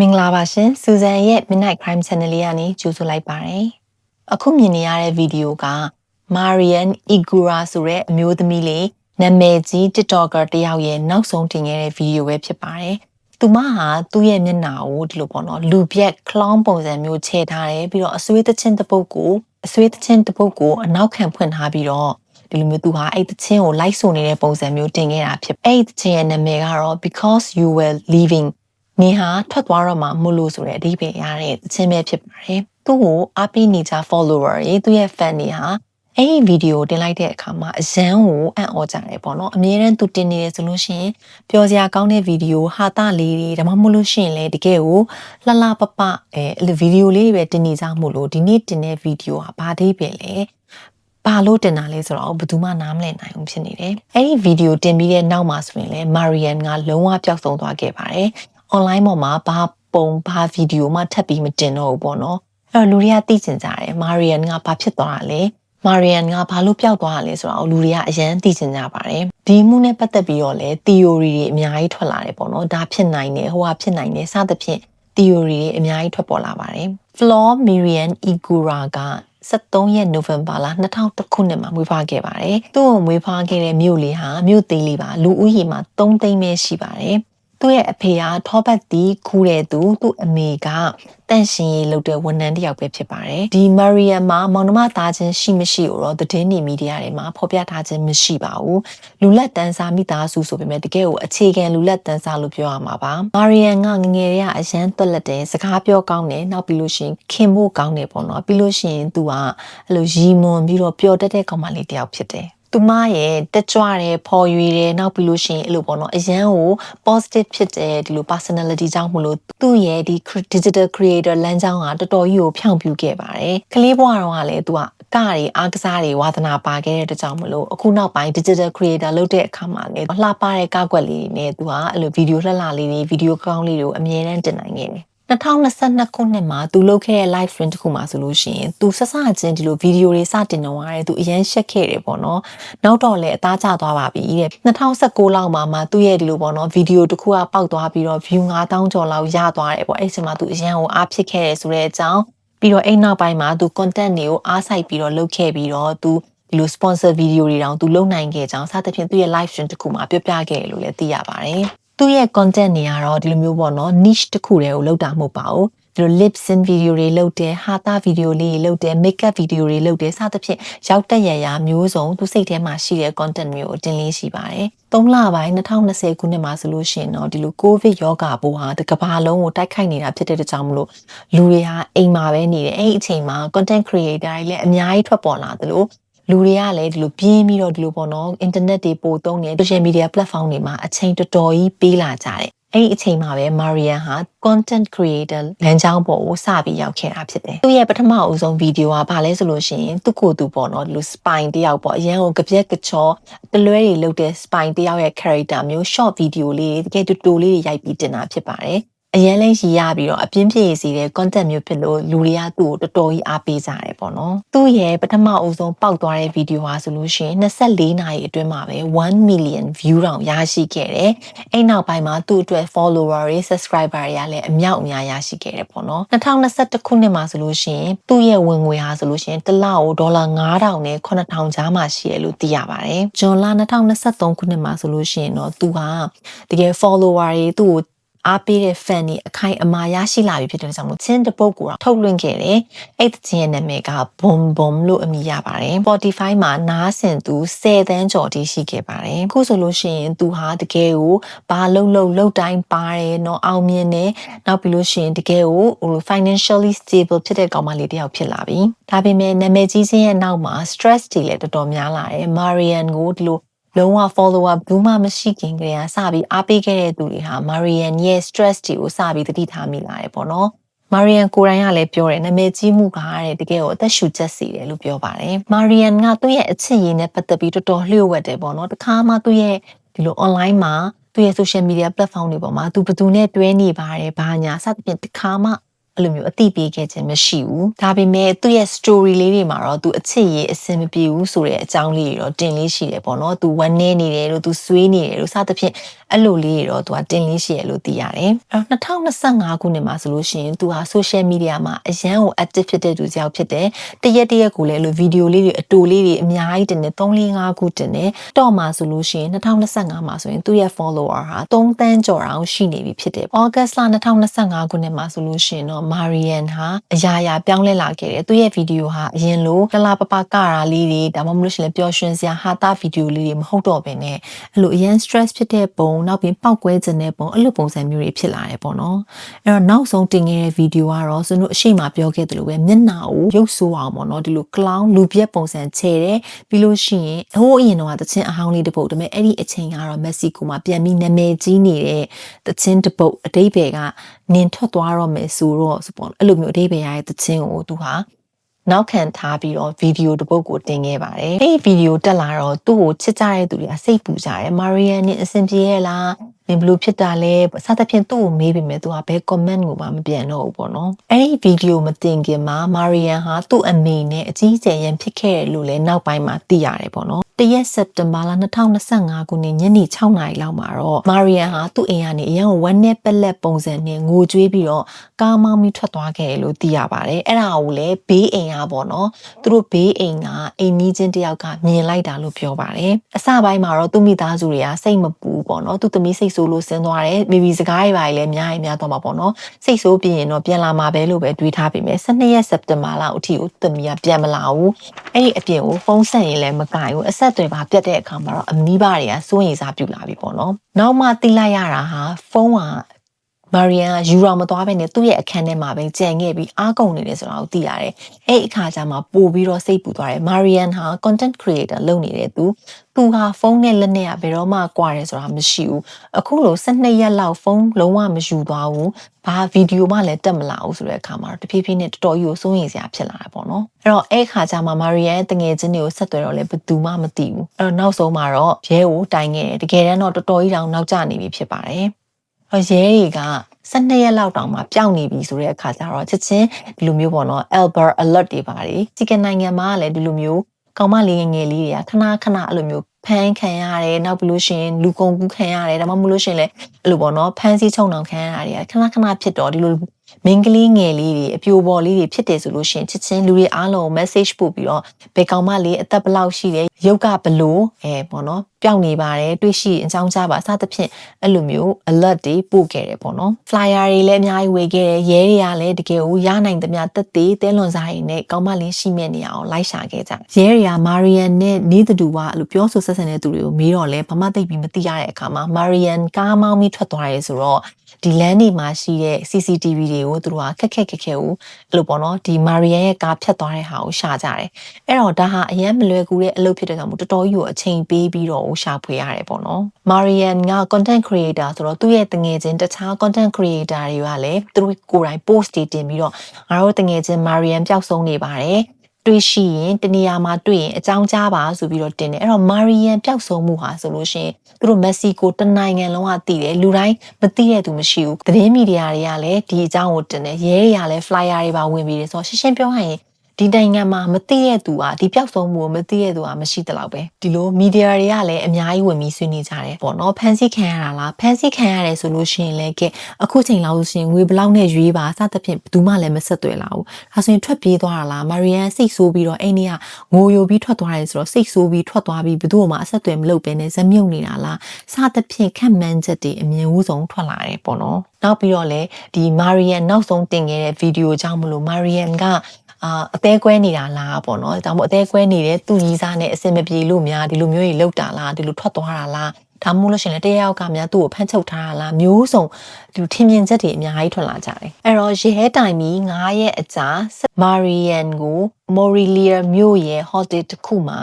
မင်္ဂလာပါရှင်စူဇန်ရဲ့ Midnight Crime Channel လေးကနေကြိုဆိုလိုက်ပါတယ်အခုမြင်နေရတဲ့ဗီဒီယိုက Marian Igura ဆိုတဲ့အမျိုးသမီးလေးနာမည်ကြီး TikToker တယောက်ရဲ့နောက်ဆုံးတင်ခဲ့တဲ့ဗီဒီယိုပဲဖြစ်ပါတယ်သူမဟာသူ့ရဲ့မျက်နှာကိုဒီလိုပေါ့နော်လူပြက် clown ပုံစံမျိုးခြေထားတယ်ပြီးတော့အဆွေးသချင်းတစ်ပုတ်ကိုအဆွေးသချင်းတစ်ပုတ်ကိုအနောက်ခံဖွင့်ထားပြီးတော့ဒီလိုမျိုးသူဟာအဲ့တချင်းကို like ဆိုနေတဲ့ပုံစံမျိုးတင်ခဲ့တာဖြစ်အဲ့တချင်းရဲ့နာမည်ကတော့ because you were leaving နင်ဟာထွက်သွားတော့မှမလို့ဆိုတဲ့အဓိပ္ပာယ်ရတဲ့သချင်းပဲဖြစ်ပါတယ်။သူ့ကိုအားပေးနေကြ follower တွေသူ့ရဲ့ fan တွေဟာအဲ့ဒီဗီဒီယိုတင်လိုက်တဲ့အခါမှာအရန်ကိုအံ့ဩကြတယ်ပေါ့နော်အမြဲတမ်းသူတင်နေတယ်ဆိုလို့ရှိရင်ပျော်စရာကောင်းတဲ့ဗီဒီယိုဟာတာလေးတွေဒါမှမဟုတ်လို့ရှိရင်လေတကယ်ကိုလှလှပပအဲအဲ့လိုဗီဒီယိုလေးတွေပဲတင်နေကြမို့လို့ဒီနေ့တင်တဲ့ဗီဒီယိုဟာဘာသေးပဲလဲဘာလို့တင်တာလဲဆိုတော့ဘယ်သူမှနားမလည်နိုင်ဘူးဖြစ်နေတယ်။အဲ့ဒီဗီဒီယိုတင်ပြီးတဲ့နောက်မှာဆိုရင်လည်း Marian ကလုံးဝပျောက်ဆုံးသွားခဲ့ပါတယ်။ online ပေါ်မှာဘာပုံဘာဗီဒီယိုမှထပ်ပြီးမတင်တော့ဘူးပေါ့နော်။အဲ့တော့လူတွေကသိကျင်ကြတယ်။ Marian ကဘာဖြစ်သွားတာလဲ။ Marian ကဘာလို့ပျောက်သွားတာလဲဆိုတော့လူတွေကအရန်သိကျင်ကြပါတယ်။ဒီမှုနဲ့ပတ်သက်ပြီးတော့လည်း theory တွေအများကြီးထွက်လာတယ်ပေါ့နော်။ဒါဖြစ်နိုင်တယ်ဟိုဟာဖြစ်နိုင်တယ်စသဖြင့် theory တွေအများကြီးထွက်ပေါ်လာပါတယ်။ Floor Miriam Igura က73ရက်နိုဝင်ဘာလ2000ခုနှစ်မှာမွေးဖွားခဲ့ပါတယ်။သူ့ကိုမွေးဖွားခဲ့တဲ့မြို့လေးဟာမြို့သေးလေးပါလူဦးရေမှာ3သိန်းပဲရှိပါတယ်။ သူ့ရဲ့အဖေကထောပတ်တီခူးတဲ့သူသူ့အမေကတန့်ရှင်ရေးလုပ်တဲ့ဝန်ထမ်းတစ်ယောက်ပဲဖြစ်ပါတယ်ဒီမာရီယမ်မှာမောင်နှမသားချင်းရှိမရှိကိုတော့သတင်းနေမီဒီယာတွေမှာဖော်ပြထားခြင်းမရှိပါဘူးလူလက်တန်းစားမိသားစုဆိုပေမဲ့တကယ်ကိုအခြေခံလူလက်တန်းစားလို့ပြောရမှာပါမာရီယမ်ကငငယ်လေးကအရန်သွက်လက်တယ်စကားပြောကောင်းတယ်နောက်ပြီးလို့ရှိရင်ခင်ဖို့ကောင်းတယ်ပေါ့နော်ပြီးလို့ရှိရင်သူကအဲ့လိုရီမွန်ပြီးတော့ပျော်တတ်တဲ့ကောင်မလေးတစ်ယောက်ဖြစ်တယ် သူမရဲ့တက်ကြွတယ်ဖော်ရွေတယ်နောက်ပြီးလို့ရှိရင်အဲ့လိုပေါ့နော်အရန်ကို positive ဖြစ်တဲ့ဒီလို personality ကြောင့်မလို့သူ့ရဲ့ဒီ digital creator လမ်းကြောင်းကတော်တော်ကြီးကိုဖြောင့်ပြူခဲ့ပါတယ်ကလေးဘဝတော့ကလည်းသူကကတွေအားကစားတွေဝါသနာပါခဲ့တဲ့တကြောင်မလို့အခုနောက်ပိုင်း digital creator လုပ်တဲ့အခါမှာလည်းလှပတဲ့ကောက်ွက်လေးတွေနဲ့သူကအဲ့လိုဗီဒီယိုလှလှလေးတွေဗီဒီယိုကောင်းလေးတွေကိုအမြဲတမ်းတင်နိုင်ခဲ့တယ် 2022ခုနှစ်မှာသူလုပ်ခဲ့တဲ့ live stream တခုမှာဆိုလို့ရှိရင်သူဆက်စချင်းဒီလိုဗီဒီယိုတွေစတင်တော့ရတယ်သူအရန်ရှက်ခဲ့တယ်ပေါ့နော်နောက်တော့လည်းအသားကျသွားပါပြီတဲ့2019လောက်မှာမှသူ့ရဲ့ဒီလိုပေါ့နော်ဗီဒီယိုတခုကပေါက်သွားပြီးတော့ view 9000ကျော်လောက်ရသွားတယ်ပေါ့အဲ့ဒီမှာသူအရန်ကိုအားဖြစ်ခဲ့တယ်ဆိုတဲ့အကြောင်းပြီးတော့အဲ့နောက်ပိုင်းမှာသူ content တွေကိုအားစိုက်ပြီးတော့လုပ်ခဲ့ပြီးတော့သူဒီလို sponsor video တွေတောင်သူလုပ်နိုင်ခဲ့ကြောင်းစသဖြင့်သူ့ရဲ့ live stream တခုမှာပြောပြခဲ့တယ်လို့လည်းသိရပါတယ် သူ့ရဲ့ content တွေကတော့ဒီလိုမျိုးပေါ့နော် niche တစ်ခုတည်းကိုလောက်တာမဟုတ်ပါဘူးဒီလို lip sync video တွေလုပ်တယ်ဟာတာ video လေးတွေလုပ်တယ် makeup video တွေလုပ်တယ်စသဖြင့်ရောက်တက်ရရမျိုးစုံသူစိတ်ထဲမှာရှိတဲ့ content မျိုးကိုတင်လေးရှိပါတယ်။၃လပိုင်း2020ခုနှစ်မှာဆိုလို့ရှိရင်တော့ဒီလို covid ရောဂါပိုးဟာတကဘာလုံးကိုတိုက်ခိုက်နေတာဖြစ်တဲ့ကြောင့်မလို့လူတွေဟာအိမ်မှာပဲနေတယ်အဲ့ဒီအချိန်မှာ content creator တွေလည်းအများကြီးထွက်ပေါ်လာသလို လူတွေကလည်းဒီလိုပြင်းပြီးတော့ဒီလိုပေါ့နော် internet တွေပို့သုံးနေ social media platform တွေမှာအချိန်တော်တော်ကြီးပေးလာကြတယ်အဲ့ဒီအချိန်မှာပဲ Marian ဟာ content creator လမ်းကြောင်းပေါ်ကိုစပြီးရောက်ခဲ့တာဖြစ်တယ်။သူ့ရဲ့ပထမအဦးဆုံးဗီဒီယိုကဘာလဲဆိုလို့ရှိရင်သူ့ကိုယ်သူပေါ့နော်ဒီလို spine တယောက်ပေါ့အရန်ကိုကြပြက်ကချောတလွဲတွေလုပ်တဲ့ spine တယောက်ရဲ့ character မျိုး short video လေးတကယ်တူတူလေးတွေရိုက်ပြီးတင်တာဖြစ်ပါတယ်။ အရင်လဲရည်ရပြီးတော့အပြင်းပြည့်စီတဲ့ content မျိုးဖြစ်လို့လူတွေကသူ့ကိုတော်တော်ကြီးအားပေးကြတယ်ပေါ့နော်သူ့ရဲ့ပထမအဦးဆုံးပေါက်သွားတဲ့ဗီဒီယိုဟာဆိုလို့ရှိရင်24နာရီအတွင်းမှာပဲ1 million view တောင်ရရှိခဲ့တယ်အဲ့နောက်ပိုင်းမှာသူ့အတွက် follower တွေ subscriber တွေကလည်းအမြောက်အများရရှိခဲ့တယ်ပေါ့နော်2021ခုနှစ်မှာဆိုလို့ရှိရင်သူ့ရဲ့ဝင်ငွေဟာဆိုလို့ရှိရင်တစ်လကိုဒေါ်လာ9000နဲ့9000ကြားမှာရှိရလို့သိရပါတယ်ဂျွန်လ2023ခုနှစ်မှာဆိုလို့ရှိရင်တော့သူဟာတကယ် follower တွေသူ့ကို အားပေးတဲ့ fan တွေအခိုင်အမာရရှိလာပြီဖြစ်တဲ့ကြောင့်မို့ချင်းတပုတ်ကိုထုတ်လွှင့်ခဲ့တယ်။အဲ့ဒီချင်းရဲ့နာမည်က Bom Bom လို့အမည်ရပါတယ်။ Spotify မှာနားဆင်သူ10သန်းကျော်တိရှိခဲ့ပါတယ်။အခုဆိုလို့ရှိရင်သူဟာတကယ်ကိုဘာလုံးလုံးလုံးတိုင်းပါတယ်နော်အောင်မြင်တယ်။နောက်ပြီးလို့ရှိရင်တကယ်ကိုဟို financially stable ဖြစ်တဲ့ကောင်မလေးတယောက်ဖြစ်လာပြီ။ဒါပေမဲ့နာမည်ကြီးခြင်းရဲ့နောက်မှာ stress တွေလည်းတော်တော်များလာတယ်။ Marian ကိုဒီလို လုံးဝ follower ဘူးမှမရှိခင်ကတည်းကစပြီးအားပေးခဲ့တဲ့သူတွေဟာ Marian ရဲ့ stress တွေကိုစပြီးသတိထားမိလာတယ်ပေါ့နော်။ Marian ကိုယ်တိုင်ကလည်းပြောတယ်နာမည်ကြီးမှုကတဲ့တကယ်ကိုအသက်ရှူချက်စီတယ်လို့ပြောပါတယ်။ Marian ကသူ့ရဲ့အချစ်ရည်နဲ့ပတ်သက်ပြီးတော်တော်လျှို့ဝှက်တယ်ပေါ့နော်။တခါမှသူ့ရဲ့ဒီလို online မှာသူ့ရဲ့ social media platform တွေပေါ်မှာသူဘယ်သူနဲ့တွဲနေပါတယ်ဘာညာစသဖြင့်တခါမှ အဲ့လိုမျိုးအသိပေးခဲ့ခြင်းမရှိဘူးဒါပေမဲ့သူ့ရဲ့ story လေးတွေမှာတော့သူအချစ်ရေးအဆင်မပြေဘူးဆိုတဲ့အကြောင်းလေးတွေတော့တင်လေးရှိတယ်ပေါ့နော်သူဝမ်းနေနေတယ်လို့သူဆွေးနေတယ်လို့စသဖြင့်အဲ့လိုလေးတွေတော့သူကတင်လေးရှိရလို့သိရတယ်အဲ့တော့2025ခုနှစ်မှာဆိုလို့ရှိရင်သူဟာ social media မှာအရန်ကို active ဖြစ်တဲ့သူတစ်ယောက်ဖြစ်တယ်တရက်တရက်ကိုလည်းအဲ့လိုဗီဒီယိုလေးတွေအတူလေးတွေအများကြီးတင်တယ်3 4 5ခုတင်တယ်တော့မှာဆိုလို့ရှိရင်2025မှာဆိုရင်သူ့ရဲ့ follower ဟာ3တန်းကျော်အောင်ရှိနေပြီဖြစ်တယ် August လ2025ခုနှစ်မှာဆိုလို့ရှိရင်တော့ Marian ဟာအရာရာပြောင်းလဲလာခဲ့တယ်သူ့ရဲ့ဗီဒီယိုဟာအရင်လိုကလာပပကရာလေးတွေဒါမှမဟုတ်ရှင်လည်းပျော်ရွှင်စရာဟာတာဗီဒီယိုလေးတွေမဟုတ်တော့ဘဲနဲ့အဲ့လိုအရင် stress ဖြစ်တဲ့ပုံနောက်ပြီးပောက်ကွဲခြင်းတဲ့ပုံအဲ့လိုပုံစံမျိုးတွေဖြစ်လာတယ်ပေါ့နော်အဲ့တော့နောက်ဆုံးတင်ခဲ့တဲ့ဗီဒီယိုကတော့ကျွန်တော်အရှိမပြောခဲ့သလိုပဲမျက်နှာကိုရုပ်ဆိုးအောင်ပေါ့နော်ဒီလို clown လူပြက်ပုံစံချဲတယ်ပြီးလို့ရှိရင်ဟိုးအရင်တော့တချင်းအဟောင်းလေးတစ်ပုတ်ဒါပေမဲ့အဲ့ဒီအချိန်ကတော့မက္ကဆီကိုမှာပြန်ပြီးနာမည်ကြီးနေတဲ့တချင်းတစ်ပုတ်အတိတ်ဘယ်က နင်ထွက်သွားတော့မယ်ဆိုတော့ဆိုပေါ့အဲ့လိုမျိုးအတိတ်ဘယ်ရတဲ့တချင်းကိုသူဟာနောက်ခံထားပြီးတော့ဗီဒီယိုတစ်ပုတ်ကိုတင်ခဲ့ပါတယ်။အဲ့ဒီဗီဒီယိုတက်လာတော့သူ့ကိုချစ်ကြတဲ့သူတွေကစိတ်ပူကြတယ်။မာရီယန်နဲ့အဆင်ပြေရဲ့လား နင်ဘလို့ဖြစ်တာလဲစသဖြင့်သူ့ကိုမေးပေမဲ့သူကဘယ် comment ကိုမှမပြန်တော့ဘူးပေါ့နော်အဲ့ဒီဗီဒီယိုမတင်ခင်မှာမာရီယန်ဟာသူ့အမေနဲ့အကြီးအကျယ်ရန်ဖြစ်ခဲ့တယ်လို့လည်းနောက်ပိုင်းမှာသိရတယ်ပေါ့နော်တရက်စက်တင်ဘာလ2025ခုနှစ်ညနေ6နာရီလောက်မှာတော့မာရီယန်ဟာသူ့အိမ်ကနေအရင်ကဝမ်းနဲ့ပက်လက်ပုံစံနဲ့ငိုကြွေးပြီးတော့ကားမောင်းပြီးထွက်သွားခဲ့တယ်လို့သိရပါတယ်အဲ့ဒါကိုလည်းဘေးအိမ်ကပေါ့နော်သူတို့ဘေးအိမ်ကအိမ်နီးချင်းတယောက်ကမြင်လိုက်တာလို့ပြောပါတယ်အစပိုင်းမှာတော့သူ့မိသားစုတွေကစိတ်မပူပေါ့နော်သူ့သမီးစိတ်ဆိုးလို့ဆင်းသွားတယ်မိမိစကားတွေပါလေအများကြီးများသွားမှာပေါ့နော်စိတ်ဆိုးပြီးရင်တော့ပြန်လာမှာပဲလို့ပဲတွေးထားပြီးမယ်12ရက်စက်တင်ဘာလအထိကိုသမီးကပြန်မလာဘူးအဲ့ဒီအပြင်ကိုဖုန်းဆက်ရင်လည်းမကင်ဘူးအဆက်အသွယ်ပါပြတ်တဲ့အခါမှာတော့အမိဘတွေကစိုးရိမ်စားပြုလာပြီပေါ့နော်နောက်မှသိလိုက်ရတာဟာဖုန်းက မာရီယန်ကယူရောမသွားဘဲနဲ့သူ့ရဲ့အခန်းထဲမှာပဲကြံခဲ့ပြီးအားကုန်နေတယ်ဆိုတာကိုသိရတယ်။အဲ့အခါကျမှပို့ပြီးတော့စိတ်ပူသွားတယ်။မာရီယန်ဟာ content creator လုပ်နေတဲ့သူသူဟာဖုန်းနဲ့လက်နဲ့ကဘယ်တော့မှကွာတယ်ဆိုတာမရှိဘူး။အခုလို12ရက်လောက်ဖုန်းလုံးဝမယူသွားဘူး။ဘာဗီဒီယိုမှလည်းတက်မလာဘူးဆိုတဲ့အခါမှာတဖြည်းဖြည်းနဲ့တော်တော်ကြီးကိုစိုးရိမ်စရာဖြစ်လာတာပေါ့နော်။အဲ့တော့အဲ့ခါကျမှမာရီယန်တငယ်ချင်းတွေကိုဆက်သွယ်တော့လည်းဘယ်သူမှမသိဘူး။အဲ့တော့နောက်ဆုံးမှာတော့ရဲကိုတိုင်ခဲ့တယ်။တကယ်တမ်းတော့တော်တော်ကြီးတောင်နောက်ကျနေပြီဖြစ်ပါတယ်။ ရဲတွေက12ရက်လောက်တောင်မှပျောက်နေပြီဆိုတဲ့အခါကျတော့ချက်ချင်းဒီလိုမျိုးပေါ့နော် Albert alert တွေပါတယ်စီကနိုင်ငံမှာလည်းဒီလိုမျိုးကောင်မလေးငယ်လေးတွေကခဏခဏအဲ့လိုမျိုးဖမ်းခံရတယ်နောက်ပြီးလို့ရှိရင်လူကုန်ကူးခံရတယ်ဒါမှမဟုတ်လို့ရှိရင်လည်းအဲ့လိုပေါ့နော်ဖမ်းဆီးချုံနှောင်ခံရတာတွေကခဏခဏဖြစ်တော့ဒီလို မင်းကလေးငယ်လေးတွေအပြိုပေါ်လေးတွေဖြစ်တယ်ဆိုလို့ရှိရင်ချက်ချင်းလူတွေအားလုံး message ပို့ပြီးတော့ဘယ်ကောင်မလေးအသက်ဘယ်လောက်ရှိတယ်ရုပ်ကဘလို့အဲပေါ့နော်ပျောက်နေပါတယ်တွေ့ရှိအကြောင်းကြားပါစသဖြင့်အဲ့လိုမျိုး alert တွေပို့ခဲ့တယ်ပေါ့နော် flyer တွေလည်းအများကြီးဝေခဲ့တယ်ရဲတွေကလည်းတကယ်ကိုရနိုင်သမျှတက်သေးတဲလွန်စားရည်နဲ့ကောင်းမလေးရှိမဲ့နေအောင်လိုက်ရှာခဲ့ကြရဲတွေကမာရီယန်နဲ့နေတူကအဲ့လိုပြောဆိုဆက်ဆံတဲ့သူတွေကိုမေးတော့လဲဘာမှသိပြီးမသိရတဲ့အခါမှာမာရီယန်ကားမောင်းပြီးထွက်သွားရဲဆိုတော့ ဒီလမ်းတွေမှာရှိတဲ့ CCTV တွေကိုသူတို့ကခက်ခက်ခက်ခဲကိုအဲ့လိုပေါ့နော်ဒီမာရီယန်ရဲ့ကားဖြတ်သွားတဲ့ဟာကိုရှာကြတယ်အဲ့တော့ဒါဟာအရင်မလွယ်ကူတဲ့အလုပ်ဖြစ်တဲ့ကြောင့်မို့တော်တော်ကြီးကိုအချိန်ပေးပြီးတော့ရှာဖွေရတယ်ပေါ့နော်မာရီယန်က content creator ဆိုတော့သူ့ရဲ့တငယ်ချင်းတခြား content creator တွေကလည်းသူတို့ကိုယ်တိုင် post တွေတင်ပြီးတော့ငါတို့တငယ်ချင်းမာရီယန်ပျောက်ဆုံးနေပါတယ် တွေ့ရှိရင်တနေရာမှာတွေ့ရင်အကြောင်းကြားပါဆိုပြီးတော့တင်တယ်အဲ့တော့မာရီယန်ပျောက်ဆုံးမှုဟာဆိုလို့ရှိရင်သူတို့မက္ကဆီကိုတနိုင်ငံလုံးကတည်တယ်လူတိုင်းမသိတဲ့သူမရှိဘူးသတင်းမီဒီယာတွေကလည်းဒီအကြောင်းကိုတင်တယ်ရဲတွေကလည်း flyer တွေပါဝင်ပြီးတယ်ဆိုတော့ရှင်းရှင်းပြောရရင် ဒီနိုင်ငံမှာမသိတဲ့သူဟာဒီပျောက်ဆုံးမှုကိုမသိတဲ့သူဟာမရှိတလောက်ပဲဒီလိုမီဒီယာတွေကလည်းအများကြီးဝင်ပြီးဆွေးနွေးကြတယ်ပေါ့နော်ဖန်ဆီးခံရတာလားဖန်ဆီးခံရတယ်ဆိုလို့ရှိရင်လည်းကဲအခုချိန်လောက်ဆိုရင်ငွေဘလောက်နဲ့ရွေးပါစသဖြင့်ဘယ်သူမှလည်းမဆက်သွယ်လာဘူးဒါဆိုရင်ထွက်ပြေးသွားတာလားမာရီယန်စိတ်ဆိုးပြီးတော့အိန္ဒိယငိုယိုပြီးထွက်သွားတယ်ဆိုတော့စိတ်ဆိုးပြီးထွက်သွားပြီးဘယ်သူမှအဆက်အသွယ်မလုပ်ဘဲနဲ့ဇက်မြုပ်နေတာလားစသဖြင့်ခက်မှန်းချက်တွေအမြင်ဦးဆုံးထွက်လာတယ်ပေါ့နော်နောက်ပြီးတော့လေဒီမာရီယန်နောက်ဆုံးတင်ခဲ့တဲ့ဗီဒီယိုကြောင့်မလို့မာရီယန်က အာအသေးကွဲနေတာလားပေါ့နော်ဒါမှမဟုတ်အသေးကွဲနေတဲ့သူ့ကြီးစားနဲ့အစင်မပြေလို့များဒီလိုမျိုးကြီးလောက်တာလားဒီလိုထွက်သွားတာလားဒါမှမဟုတ်လို့ရှိရင်တယောက်ကများသူ့ကိုဖမ်းချုပ်ထားတာလားမျိုးစုံဒီထင်မြင်ချက်တွေအများကြီးထွက်လာကြတယ်အဲ့တော့ရဲတိုင်ပြီး9ရက်အကြာမာရီယန်ကိုမော်ရီလီယာမြို့ရဲ့ဟိုတယ်တစ်ခုမှာ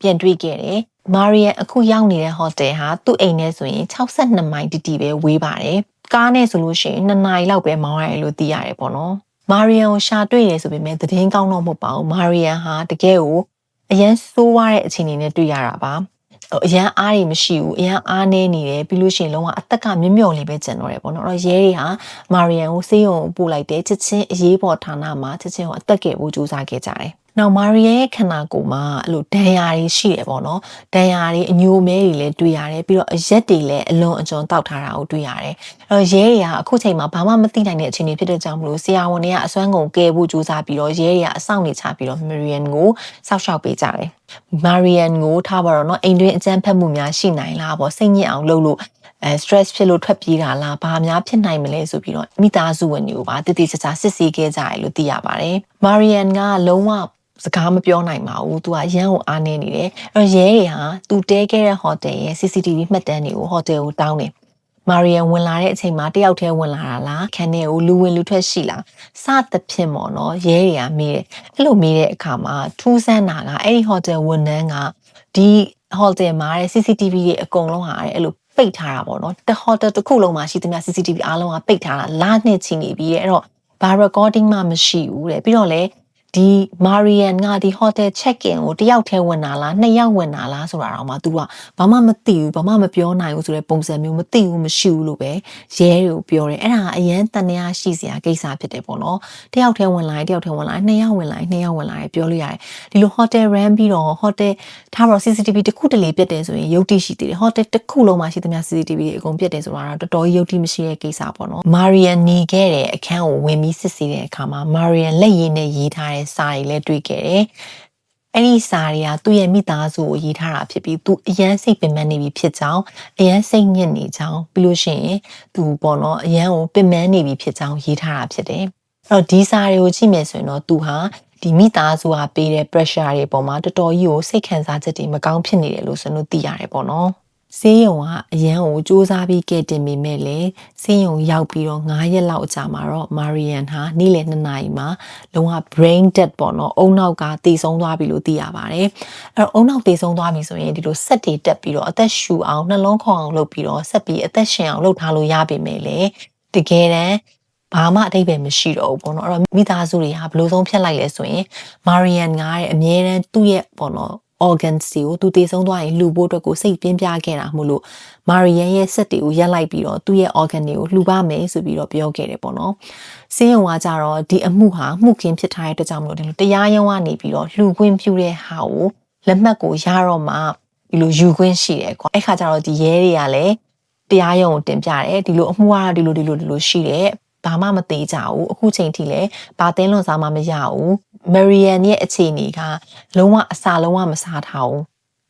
ပြန်တွေ့ခဲ့တယ်မာရီယန်အခုရောက်နေတဲ့ဟိုတယ်ဟာသူ့အိမ်နဲ့ဆိုရင်62မိုင်တီတီပဲဝေးပါတယ်ကားနဲ့ဆိုလို့ရှိရင်2နာရီလောက်ပဲမောင်းရတယ်လို့သိရတယ်ပေါ့နော် မာရီယန်ကိုရှာတွေ့ရဆိုပေမဲ့သတင်းကောင်းတော့မဟုတ်ပါဘူးမာရီယန်ဟာတကယ်ကိုအရန်ဆိုးွားတဲ့အခြေအနေနဲ့တွေ့ရတာပါဟိုအရန်အားတွေမရှိဘူးအရန်အားနေနေတယ်ပြီးလို့ရှိရင်လုံးဝအသက်ကမြမျော့လေးပဲကျန်တော့တယ်ပေါ့နော်အဲ့တော့ရဲတွေဟာမာရီယန်ကိုစေးရုံပို့လိုက်တယ်ချက်ချင်းအရေးပေါ်ဌာနမှာချက်ချင်းကိုအသက်ကယ်ဖို့ကြိုးစားခဲ့ကြတယ် နောက်မာရီရဲ့ခန္ဓာကိုယ်မှာအဲ့လိုဒဏ်ရာတွေရှိတယ်ပေါ့နော်ဒဏ်ရာတွေအညိုမဲတွေလည်းတွေ့ရတယ်ပြီးတော့အရက်တွေလည်းအလွန်အကျွံတောက်ထားတာကိုတွေ့ရတယ်အဲ့တော့ရဲတွေကအခုချိန်မှာဘာမှမသိနိုင်တဲ့အခြေအနေဖြစ်တဲ့ကြောင့်မလို့ဆရာဝန်တွေကအစွမ်းကုန်ကယ်ဖို့ကြိုးစားပြီးတော့ရဲတွေကအဆောင်နေချပြီးတော့မာရီယန်ကိုစောက်ရှောက်ပေးကြတယ်မာရီယန်ကိုထားပါတော့เนาะအိမ်တွင်းအကြမ်းဖက်မှုများရှိနိုင်လားပေါ့စိတ်ညစ်အောင်လုပ်လို့အဲ stress ဖြစ်လို့ထွက်ပြေးတာလားဘာများဖြစ်နိုင်မလဲဆိုပြီးတော့မိသားစုဝင်တွေကိုပါတည်တည်ချာချာစစ်ဆေးခဲ့ကြတယ်လို့သိရပါတယ်မာရီယန်ကလုံးဝ စကားမပြောနိုင်ပါဘူး။ तू ကရန်ကိုအားနေနေတယ်။အဲ့တော့ရဲတွေဟာ तू တဲခဲ့တဲ့ဟိုတယ်ရဲ့ CCTV မှတ်တမ်းတွေကိုဟိုတယ်ကိုတောင်းတယ်။မာရီယန်ဝင်လာတဲ့အချိန်မှာတယောက်တည်းဝင်လာတာလားခန်းထဲကိုလူဝင်လူထွက်ရှိလားစသဖြင့်ပေါ့နော်ရဲတွေကမေးတယ်အဲ့လိုမေးတဲ့အခါမှာထူးဆန်းတာကအဲ့ဒီဟိုတယ်ဝန်ထမ်းကဒီဟိုတယ်မှာတဲ့ CCTV တွေအကုန်လုံးဟာတဲ့အဲ့လိုပိတ်ထားတာပေါ့နော်တဟိုတယ်တစ်ခုလုံးမှာရှိသမျှ CCTV အားလုံးကပိတ်ထားတာလာနှစ်ချီနေပြီတဲ့အဲ့တော့ဘာ recording မှမရှိဘူးတဲ့ပြီးတော့လည်း ဒီမာရီယန်ကဒီဟိုတယ် check in ကိုတယောက်တည်းဝင်တာလားနှစ်ယောက်ဝင်တာလားဆိုတာတော့မှ तू ကဘာမှမသိဘူးဘာမှမပြောနိုင်ဘူးဆိုတဲ့ပုံစံမျိုးမသိဘူးမရှိဘူးလို့ပဲရဲတွေကိုပြောတယ်အဲ့ဒါအရန်တန်တရားရှိစရာကိစ္စဖြစ်တယ်ပေါ့နော်တယောက်တည်းဝင်လာရင်တယောက်တည်းဝင်လာရင်နှစ်ယောက်ဝင်လာရင်နှစ်ယောက်ဝင်လာရင်ပြောလို့ရတယ်ဒီလို hotel run ပြီးတော့ hotel ထားပါတော့ CCTV တစ်ခုတလေပြတ်တယ်ဆိုရင်ရုပ်တိရှိသေးတယ် hotel တစ်ခုလုံးမှာရှိသမျှ CCTV တွေအကုန်ပြတ်တယ်ဆိုတာတော့တော်တော်ရုပ်တိမရှိတဲ့ကိစ္စပေါ့နော်မာရီယန်နေခဲ့တဲ့အခန်းကိုဝင်ပြီးစစ်ဆေးတဲ့အခါမှာမာရီယန်လက်ရည်နဲ့ရေးထားတဲ့စာတွေလည်းတွေ့ခဲ့တယ်အဲ့ဒီစာတွေကသူ့ရဲ့မိသားစုကိုရေးထားတာဖြစ်ပြီးသူအရန်စိတ်ပင်ပန်းနေပြီဖြစ်ကြောင်းအရန်စိတ်ညစ်နေကြောင်းပြီးလို့ရှိရင်သူပေါ့နော်အရန်ကိုပင်ပန်းနေပြီဖြစ်ကြောင်းရေးထားတာဖြစ်တယ်အဲ့တော့ဒီစာတွေကိုကြည့်မယ်ဆိုရင်တော့သူဟာဒီမိသားစုကပေးတဲ့ pressure တွေပေါ်မှာတော်တော်ကြီးကိုစိတ်ခံစားချက်တွေမကောင်းဖြစ်နေတယ်လို့ဆိုလို့သိရတယ်ပေါ့နော် ဆေးရုံကအရန်ကိုစူးစမ်းပြီးကဲတင်မိမဲ့လေဆေးရုံရောက်ပြီးတော့9ရက်လောက်အကြာမှာတော့မာရီယန်ဟာနေ့လယ်2နာရီမှာလုံးဝ brain dead ပေါ့နော်အုံနောက်ကတည်ဆုံးသွားပြီလို့သိရပါတယ်အဲ့တော့အုံနောက်တည်ဆုံးသွားပြီဆိုရင်ဒီလိုဆက်တွေတက်ပြီးတော့အသက်ရှူအောင်နှလုံးခေါအောင်လုပ်ပြီးတော့ဆက်ပြီးအသက်ရှင်အောင်လုပ်ထားလို့ရပေမဲ့လေတကယ်တမ်းဘာမှအတိတ်ပဲမရှိတော့ဘူးပေါ့နော်အဲ့တော့မိသားစုတွေဟာဘယ်လိုဆုံးဖြစ်လိုက်လဲဆိုရင်မာရီယန်ကတဲ့အမြဲတမ်းသူ့ရဲ့ပေါ့နော် organs တွေကိုသူတည်ဆုံးသွားရင်လှူဖို့အတွက်ကိုစိတ်ပြင်းပြခဲ့တာမို့လို့မာရီယန်ရဲ့စက်တွေကိုရက်လိုက်ပြီးတော့သူ့ရဲ့ organ တွေကိုလှူပါမယ်ဆိုပြီးတော့ပြောခဲ့တယ်ပေါ့နော်။စင်းရုံကကြတော့ဒီအမှုဟာမှုခင်းဖြစ်ထားတဲ့အတွက်ကြောင့်မလို့ဒီလိုတရားရုံးကနေပြီးတော့လှူခွင့်ပြုတဲ့ဟာကိုလက်မှတ်ကိုရတော့မှဒီလိုယူခွင့်ရှိတယ်ကွာ။အဲ့ခါကျတော့ဒီရဲတွေကလည်းတရားရုံးကိုတင်ပြတယ်ဒီလိုအမှုကတော့ဒီလိုဒီလိုဒီလိုရှိတယ် ဘာမှမသေးကြဘူးအခုချိန်ထိလည်းဘာတင်းလွန်စားမှမရဘူးမရီယန်ရဲ့အခြေအနေကလုံးဝအစာလုံးဝမစားထားဘူး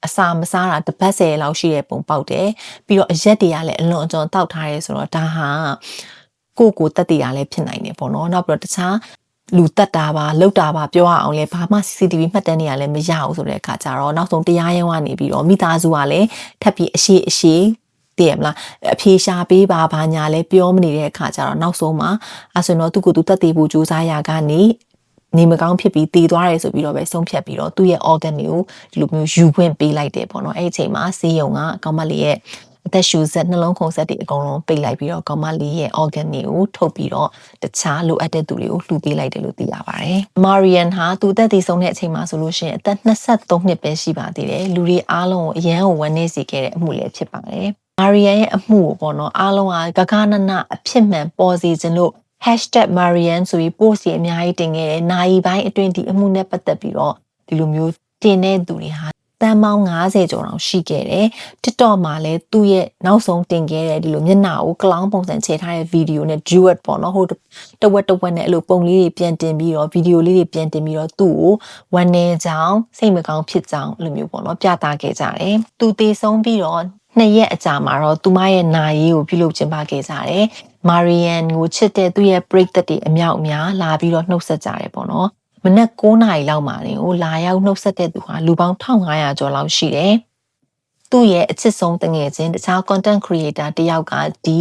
အစာမစားတာတစ်ပတ်ဆယ်လောက်ရှိတဲ့ပုံပေါက်တယ်ပြီးတော့အရက်တွေကလည်းအလွန်အကျွံတောက်ထားရဲဆိုတော့ဒါဟာကိုကိုတက်တည်တာလည်းဖြစ်နိုင်တယ်ပေါ့နော်နောက်ပြီးတော့တခြားလူတက်တာပါလောက်တာပါပြောရအောင်လဲဘာမှ CCTV မှတ်တမ်းတွေကလည်းမရဘူးဆိုတဲ့အခါကျတော့နောက်ဆုံးတရားရုံးကနေပြီးတော့မိသားစုကလည်းထပ်ပြီးအရှိအရှိ တည်ရမလားအဖြေရှာပေးပါဘာညာလဲပြောမနေတဲ့အခါကျတော့နောက်ဆုံးမှာအဲဆိုတော့သူ့ကိုယ်သူတက်တည်ဖို့ကြိုးစားရကနေနေမကောင်းဖြစ်ပြီးတည်သွားတယ်ဆိုပြီးတော့ပဲဆုံးဖြတ်ပြီးတော့သူ့ရဲ့ organ တွေကိုဒီလိုမျိုးယူခွင့်ပေးလိုက်တယ်ပေါ့နော်အဲ့ဒီအချိန်မှာဆေးရုံကကောင်မလေးရဲ့အသက်ရှူဆက်နှလုံးခုန်ဆက်တွေအကုန်လုံးပိတ်လိုက်ပြီးတော့ကောင်မလေးရဲ့ organ တွေကိုထုတ်ပြီးတော့တခြားလိုအပ်တဲ့သူတွေကိုလှူပေးလိုက်တယ်လို့သိရပါတယ်။ Marian ဟာသူအသက်သေဆုံးတဲ့အချိန်မှာဆိုလို့ရှိရင်အသက်23နှစ်ပဲရှိပါသေးတယ်။လူတွေအားလုံးကိုအရန်ကိုဝန်းနေစေခဲ့တဲ့အမှုလည်းဖြစ်ပါတယ်။ မာရီယန်ရဲ့အမှုကိုပေါ့နော်အားလုံးကဂဂနနအဖြစ်မှန်ပေါ်စေခြင်းလို့ #marian ဆိုပြီး post တွေအများကြီးတင်ခဲ့တယ်။နိုင်ပိုင်းအတွင်းဒီအမှုနဲ့ပတ်သက်ပြီးတော့ဒီလိုမျိုးတင်တဲ့သူတွေဟာတန်ပေါင်း90ကျော်တောင်ရှိခဲ့တယ်။ TikTok မှာလည်းသူ့ရဲ့နောက်ဆုံးတင်ခဲ့တဲ့ဒီလိုမျက်နှာကို clown ပုံစံချဲထားတဲ့ဗီဒီယိုနဲ့ duet ပေါ့နော်ဟိုတဝက်တဝက်နဲ့အဲ့လိုပုံလေးတွေပြန်တင်ပြီးတော့ဗီဒီယိုလေးတွေပြန်တင်ပြီးတော့သူ့ကိုဝန်နေကြောင်းစိတ်မကောင်းဖြစ်ကြောင်းအဲ့လိုမျိုးပေါ့နော်ပြသခဲ့ကြတယ်။သူတည်ဆုံးပြီးတော့ နှစ်ရက်အကြာမှာတော့သူမရဲ့နာရီကိုပြုလုပ်ကျင်းပခဲ့ကြတယ်။မာရီယန်ကိုချစ်တဲ့သူ့ရဲ့ပရိသတ်တွေအမြောက်အများလာပြီးတော့နှုတ်ဆက်ကြတယ်ပေါ့နော်။မနက်9နာရီလောက်မှာနေကိုလာရောက်နှုတ်ဆက်တဲ့သူဟာလူပေါင်း1500ကျော်လောက်ရှိတယ်။သူ့ရဲ့အချစ်ဆုံးတငယ်ချင်းတခြား content creator တယောက်ကဒီ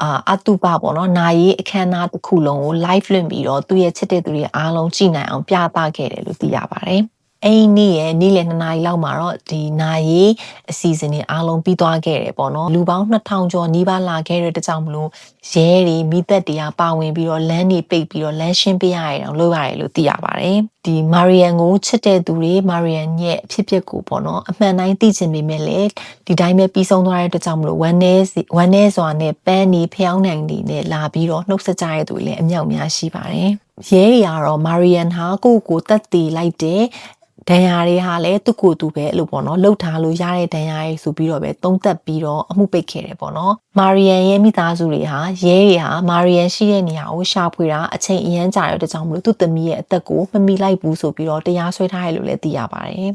အာအတုပပေါ့နော်နာရီအခမ်းအနားတစ်ခုလုံးကို live လွှင့်ပြီးတော့သူ့ရဲ့ချစ်တဲ့သူတွေအားလုံးကြည့်နိုင်အောင်ပြသခဲ့တယ်လို့သိရပါတယ်။ အဲ့ဒီနေ့ရဲ့နေ့လယ်2နာရီလောက်မှာတော့ဒီနာရီအစီအစဉ်တွေအားလုံးပြီးသွားခဲ့တယ်ပေါ့နော်လူပေါင်း2000ကျော်နီးပါးလာခဲ့တဲ့တကြောင်မလို့ရဲတွေမိသက်တွေကပါဝင်ပြီးတော့လမ်းတွေပိတ်ပြီးတော့လမ်းရှင်းပေးရအောင်လုပ်ရတယ်လို့သိရပါတယ်ဒဒီမာရီယန်ကိုချစ်တဲ့သူတွေမာရီယန်ရဲ့အဖြစ်အပျက်ကိုပေါ့နော်အမှန်တိုင်းသိချင်ပေမဲ့လည်းဒီတိုင်းပဲပြီးဆုံးသွားတဲ့အတွက်ကြောင့်မလို့ဝမ်းနေဝမ်းနေစွာနဲ့ပန်းနေဖျောင်းနိုင်နေနဲ့လာပြီးတော့နှုတ်ဆက်ကြတဲ့သူတွေလည်းအမြောက်များရှိပါတယ်ရဲတွေကတော့မာရီယန်ဟာကိုယ့်ကိုယ်တက်တည်လိုက်တဲ့ ဒဏ်ရာတွေဟာလည်းသူ့ကိုယ်သူပဲအဲ့လိုပေါ့နော်လှုပ်ထားလို့ရတဲ့ဒဏ်ရာတွေဆိုပြီးတော့ပဲသုံးသက်ပြီးတော့အမှုပိတ်ခဲ့တယ်ပေါ့နော်မာရီယန်ရဲ့မိသားစုတွေဟာရဲတွေဟာမာရီယန်ရှိတဲ့နေရာကိုရှာဖွေတာအချိန်အရန်ကြာတဲ့အတွက်ကြောင့်မလို့သူ့သမီးရဲ့အသက်ကိုမမီလိုက်ဘူးဆိုပြီးတော့တရားစွဲထားရလို့လည်းသိရပါတယ်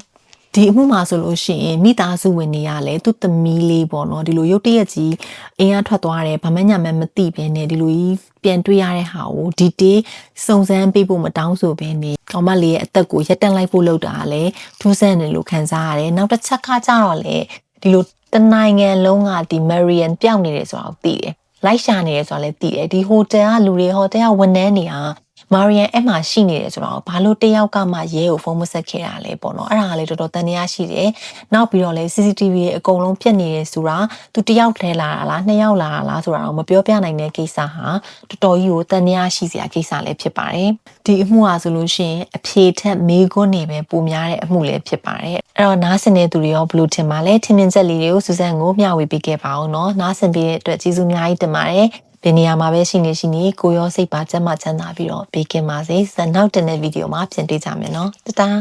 ဒီအမှုမှာဆိုလို့ရှိရင်မိသားစုဝင်တွေကလည်းသူ့သမီးလေးပေါ့နော်ဒီလိုရုတ်တရက်ကြီးအင်းအားထွက်သွားတယ်ဘာမှညာမှမသိဘဲနဲ့ဒီလိုကြီးပြန်တွေ့ရတဲ့ဟာကိုဒီတေးစုံစမ်းပေးဖို့မတောင်းဆိုဘဲနဲ့ကောင်မလေးရဲ့အသက်ကိုရက်တန့်လိုက်ဖို့လုပ်တာကလည်းထူးဆန်းတယ်လို့ခံစားရတယ်နောက်တစ်ချက်ကကြတော့လေဒီလိုတနိုင်ငံလုံးကဒီ Marian ပျောက်နေတယ်ဆိုတာကိုသိတယ်လိုက်ရှာနေတယ်ဆိုတာလည်းသိတယ်ဒီဟိုတယ်ကလူတွေဟိုတယ်ကဝန်ထမ်းတွေဟာ မာရီယန်အဲ့မှာရှိနေတယ်ဆိုတော့ဘာလို့တယောက်ကမှရဲကိုဖုန်းမဆက်ခဲ့တာလဲပေါ့နော်အဲ့ဒါကလည်းတော်တော်တန်တရားရှိတယ်နောက်ပြီးတော့လည်း CCTV တွေအကုန်လုံးပြတ်နေတယ်ဆိုတာသူတယောက်ထဲလာတာလားနှစ်ယောက်လာတာလားဆိုတာတော့မပြောပြနိုင်တဲ့ကိစ္စဟာတော်တော်ကြီးကိုတန်တရားရှိစရာကိစ္စလည်းဖြစ်ပါတယ်ဒီအမှုဟာဆိုလို့ရှိရင်အဖြေထက်မေးခွန်းနေပဲပိုများတဲ့အမှုလည်းဖြစ်ပါတယ်အဲ့တော့နားဆင်တဲ့သူတွေရောဘယ်လိုထင်ပါလဲထင်မြင်ချက်လေးတွေကိုစူဇန်ကိုမျှဝေပေးခဲ့ပါအောင်နော်နားဆင်ပေးတဲ့အတွက်ကျေးဇူးအများကြီးတင်ပါတယ် ဘယ်နေရာမှာပဲရှိနေရှိနေကိုရောစိတ်ပါကျန်းမာချမ်းသာပြီးတော့ပေးကင်ပါစေ။ဇန်နောက်တင်တဲ့ဗီဒီယိုမှာပြန်တွေ့ကြမယ်နော်။တတား